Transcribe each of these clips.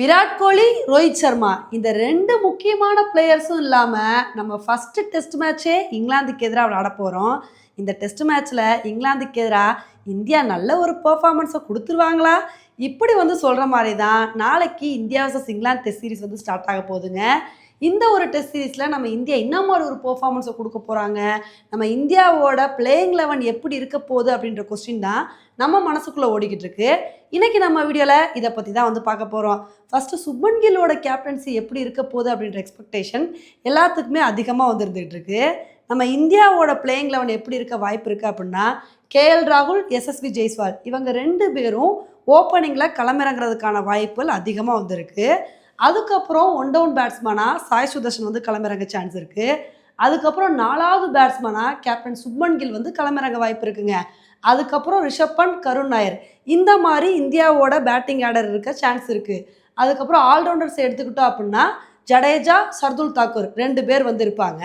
விராட் கோலி ரோஹித் சர்மா. இந்த ரெண்டு முக்கியமான பிளேயர்ஸும் இல்லாமல் நம்ம ஃபஸ்ட்டு டெஸ்ட் மேட்ச்சே இங்கிலாந்துக்கு எதிராக விளாட போகிறோம் இந்த டெஸ்ட் மேட்ச்சில் இங்கிலாந்துக்கு எதிராக இந்தியா நல்ல ஒரு பெர்ஃபார்மன்ஸை கொடுத்துருவாங்களா? இப்படி வந்து சொல்கிற மாதிரி தான் நாளைக்கு India versus England test series வந்து ஸ்டார்ட் ஆக போகுதுங்க. இந்த ஒரு டெஸ்ட் சீரிஸில் நம்ம இந்தியா என்ன மாதிரி ஒரு பெர்ஃபார்மன்ஸை கொடுக்க போகிறாங்க நம்ம இந்தியாவோட பிளேயிங் லெவன் எப்படி இருக்க போகுது அப்படின்ற கொஸ்டின் தான் நம்ம மனசுக்குள்ளே ஓடிக்கிட்டு இருக்கு. இன்னைக்கு நம்ம வீடியோவில் இதை பற்றி தான் வந்து பார்க்க போகிறோம் ஃபஸ்ட்டு சுப்மன் கில்லோட கேப்டன்சி எப்படி இருக்க போகுது அப்படின்ற எக்ஸ்பெக்டேஷன் எல்லாத்துக்குமே அதிகமாக வந்து இருந்துகிட்டு இருக்கு. நம்ம இந்தியாவோட பிளேயிங் லெவன் எப்படி இருக்க வாய்ப்பு இருக்குது அப்படின்னா கேஎல் ராகுல் எஸ்எஸ்வி ஜெய்ஸ்வால் இவங்க ரெண்டு பேரும் ஓப்பனிங்கில் களமிறங்குறதுக்கான வாய்ப்புகள் அதிகமாக வந்திருக்கு. அதுக்கப்புறம் ஒன் டவுன் பேட்ஸ்மேனாக சாய் சுதர்ஷன் வந்து களமிறங்க சான்ஸ் இருக்குது அதுக்கப்புறம் நாலாவது பேட்ஸ்மேனாக கேப்டன் சுப்மன் கில் வந்து களமிறங்க வாய்ப்பு இருக்குங்க. அதுக்கப்புறம் ரிஷப் பண்ட் கருண் நாயர். இந்த மாதிரி இந்தியாவோட பேட்டிங் ஆர்டர் இருக்க சான்ஸ் இருக்குது அதுக்கப்புறம் ஆல்ரவுண்டர்ஸ் எடுத்துக்கிட்டோம் அப்படின்னா ஜடேஜா சர்துல் தாக்கூர் ரெண்டு பேர் வந்து இருப்பாங்க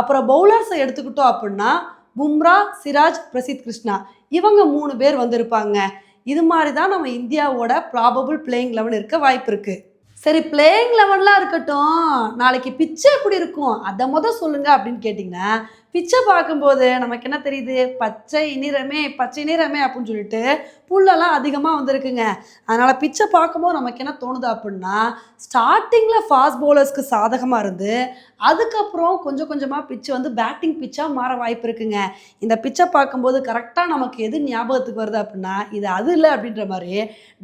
அப்புறம் பவுலர்ஸை எடுத்துக்கிட்டோம் அப்படின்னா பும்ரா சிராஜ் பிரசித் கிருஷ்ணா. இவங்க மூணு பேர் வந்திருப்பாங்க. இது மாதிரி தான் நம்ம இந்தியாவோட ப்ராபபிள் பிளேயிங் லெவன் இருக்க வாய்ப்பு இருக்குது சரி பிளேயிங் லெவன்லாம் இருக்கட்டும். நாளைக்கு பிச்சை எப்படி இருக்கும்? அதை முத சொல்லுங்க அப்படின்னு கேட்டிங்கன்னா பிச்சை பார்க்கும்போது நமக்கு என்ன தெரியுது? பச்சை நிறமே பச்சை நிறமே அப்படின்னு சொல்லிட்டு புல்லெல்லாம் அதிகமாக வந்திருக்குங்க. அதனால் பிச்சை பார்க்கும்போது நமக்கு என்ன தோணுது அப்படின்னா ஸ்டார்டிங்கில் ஃபாஸ்ட் பவுலர்ஸ்க்கு சாதகமாக இருந்து அதுக்கப்புறம் கொஞ்சம் கொஞ்சமாக பிச்சு வந்து பேட்டிங் பிச்சாக மாற வாய்ப்பு இருக்குங்க. இந்த பிச்சை பார்க்கும்போது கரெக்டாக நமக்கு எது ஞாபகத்துக்கு வருது அப்படின்னா இது அது இல்லை அப்படின்ற மாதிரி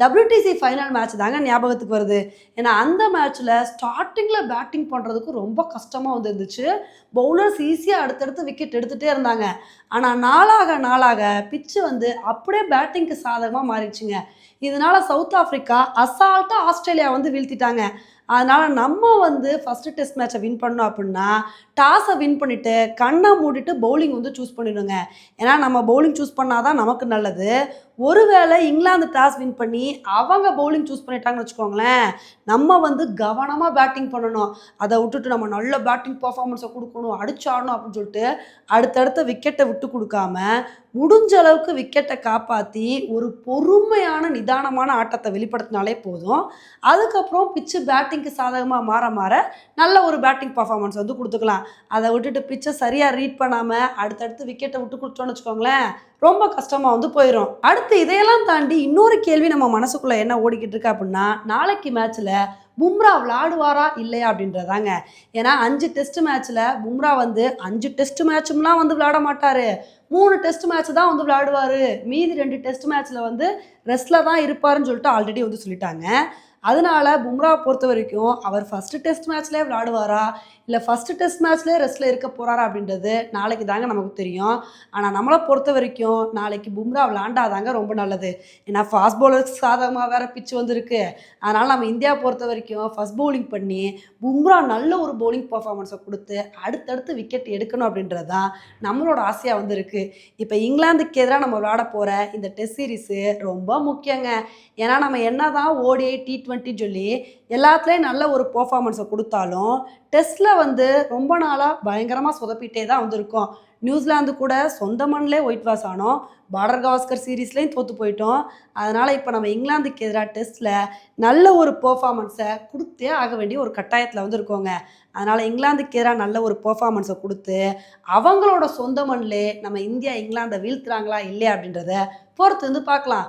டபிள்யூடிசி ஃபைனல் மேட்ச் தாங்க ஞாபகத்துக்கு வருது. ஏன்னா அந்த மேட்ச்சில் ஸ்டார்டிங்கில் பேட்டிங் பண்ணுறதுக்கு ரொம்ப கஷ்டமாக வந்துருந்துச்சு பவுலர்ஸ் ஈஸியாக அடுத்தடுத்து விக்கெட் எடுத்துகிட்டே இருந்தாங்க. ஆனால் நாளாக நாளாக பிச்சு வந்து அப்படியே பேட்டிங்க்கு சாதகமாக மாறிடுச்சுங்க. இதனால சவுத் ஆஃப்ரிக்கா அசால்ட்டாக ஆஸ்திரேலியா வந்து வீழ்த்திட்டாங்க. அதனால் நம்ம வந்து ஃபஸ்ட்டு டெஸ்ட் மேட்சை வின் பண்ணோம் அப்படின்னா டாஸை வின் பண்ணிவிட்டு கண்ணை மூடிட்டு பவுலிங் வந்து சூஸ் பண்ணிடுங்க. ஏன்னா நம்ம பவுலிங் சூஸ் பண்ணால் தான் நமக்கு நல்லது. ஒருவேளை இங்கிலாந்து டாஸ் வின் பண்ணி அவங்க பவுலிங் சூஸ் பண்ணிட்டாங்கன்னு வச்சுக்கோங்களேன் நம்ம வந்து கவனமாக பேட்டிங் பண்ணணும். அதை விட்டுட்டு நம்ம நல்ல பேட்டிங் பர்ஃபார்மன்ஸை கொடுக்கணும் அடிச்சாடணும் அப்படின்னு சொல்லிட்டு அடுத்தடுத்த விக்கெட்டை விட்டு கொடுக்காம முடிஞ்ச அளவுக்கு விக்கெட்டை காப்பாற்றி ஒரு பொறுமையான நிதானமான ஆட்டத்தை வெளிப்படுத்தினாலே போதும். அதுக்கப்புறம் பிச்சு பேட்டிங்க்கு சாதகமாக மாற மாற நல்ல ஒரு பேட்டிங் பர்ஃபார்மன்ஸ் வந்து கொடுத்துக்கலாம். அதை விட்டுட்டு பிச்சை சரியாக ரீட் பண்ணாமல் அடுத்தடுத்து விக்கெட்டை விட்டு கொடுத்தோன்னு வச்சுக்கோங்களேன் ரொம்ப கஷ்டமாக வந்து போயிடும் அடுத்து இதையெல்லாம் தாண்டி இன்னொரு கேள்வி நம்ம மனசுக்குள்ளே என்ன ஓடிக்கிட்டு இருக்கு அப்படின்னா நாளைக்கு மேட்ச்சில் பும்ரா விளாடுவாரா இல்லையா அப்படின்றதாங்க. ஏன்னா அஞ்சு டெஸ்ட் மேட்ச்சில் பும்ரா வந்து அஞ்சு டெஸ்ட் மேட்சும்லாம் வந்து விளாட மாட்டார். மூணு டெஸ்ட் மேட்ச் தான் வந்து விளாடுவார் மீதி ரெண்டு டெஸ்ட் மேட்ச்சில் வந்து ரெஸ்ட்டில் தான் இருப்பாருன்னு சொல்லிட்டு ஆல்ரெடி வந்து சொல்லிட்டாங்க. அதனால பும்ராவை பொறுத்த வரைக்கும் அவர் ஃபஸ்ட்டு டெஸ்ட் மேட்ச்லேயே விளாடுவாரா இல்லை ஃபஸ்ட்டு டெஸ்ட் மேட்ச்லேயே ரெஸ்ட்டில் இருக்க போகிறாரா அப்படின்றது நாளைக்கு தாங்க நமக்கு தெரியும். ஆனால் நம்மளை பொறுத்த வரைக்கும் நாளைக்கு பும்ரா விளாண்டாதாங்க ரொம்ப நல்லது. ஏன்னா ஃபாஸ்ட் பவுலர்ஸ் சாதகமாக வேறு பிச்சு வந்திருக்கு. அதனால் நம்ம இந்தியா பொறுத்த வரைக்கும் ஃபஸ்ட் பவுலிங் பண்ணி பும்ரா நல்ல ஒரு பவுலிங் பர்ஃபார்மன்ஸை கொடுத்து அடுத்தடுத்து விக்கெட் எடுக்கணும் அப்படின்றது தான் நம்மளோட ஆசையாக வந்திருக்கு. இப்போ இங்கிலாந்துக்கு எதிராக நம்ம விளாட போகிற இந்த டெஸ்ட் சீரிஸு ரொம்ப முக்கியங்க. ஏன்னா நம்ம என்ன தான் ஓடிஐ டி ட்வெண்ட்டி சொல்லி எல்லாத்துலேயும் நல்ல ஒரு பர்ஃபார்மன்ஸை கொடுத்தாலும் டெஸ்ட்டில் வந்து ரொம்ப நாளாக பயங்கரமாக சொதப்பிட்டே தான் வந்திருக்கோம். நியூசிலாந்து கூட சொந்த மண்ணிலே ஒயிட் வாஷ் ஆனோம். பார்டர் கவாஸ்கர் சீரீஸ்லேயும் தோற்று போயிட்டோம். அதனால் இப்போ நம்ம இங்கிலாந்துக்கு எதிராக டெஸ்ட்டில் நல்ல ஒரு பெர்ஃபார்மன்ஸை கொடுத்தே ஆக வேண்டிய ஒரு கட்டாயத்தில் வந்து இருக்கோங்க அதனால் இங்கிலாந்துக்கு எதிராக நல்ல ஒரு பெர்ஃபார்மன்ஸை கொடுத்து அவங்களோட சொந்த மண்ணிலே நம்ம இந்தியா இங்கிலாந்தை வீழ்த்துறாங்களா இல்லையா அப்படின்றத பொறுத்து வந்து பார்க்கலாம்.